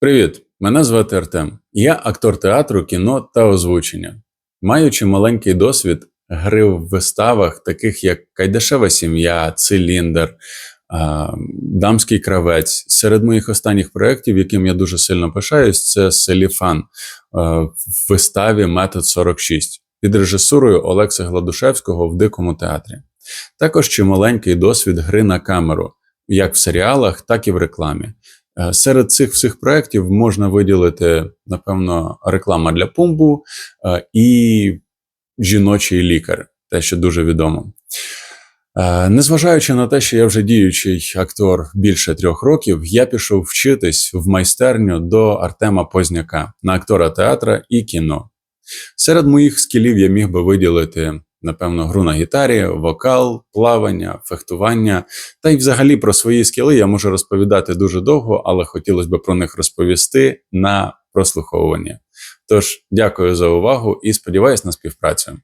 Привіт! Мене звати Артем. Я актор театру, кіно та озвучення. Маючи маленький досвід гри в виставах, таких як Кайдашева сім'я, Циліндр, Дамський кравець. Серед моїх останніх проєктів, яким я дуже сильно пишаюсь, це Селіфан в виставі Метод 46 під режисурою Олекса Гладушевського в Дикому театрі. Також чималенький досвід гри на камеру, як в серіалах, так і в рекламі. Е, Серед цих всіх проєктів можна виділити, напевно, реклама для пумбу е, і жіночий лікар, те, що дуже відомо. Е, Незважаючи на те, що я вже діючий актор більше трьох років, я пішов вчитись в майстерню до Артема Позняка на актора театра і кіно. Серед моїх скілів я міг би виділити, напевно, гру на гітарі, вокал, плавання, фехтування. Та й взагалі про свої скіли я можу розповідати дуже довго, але хотілося б про них розповісти на прослуховування. Тож, дякую за увагу і сподіваюся на співпрацю.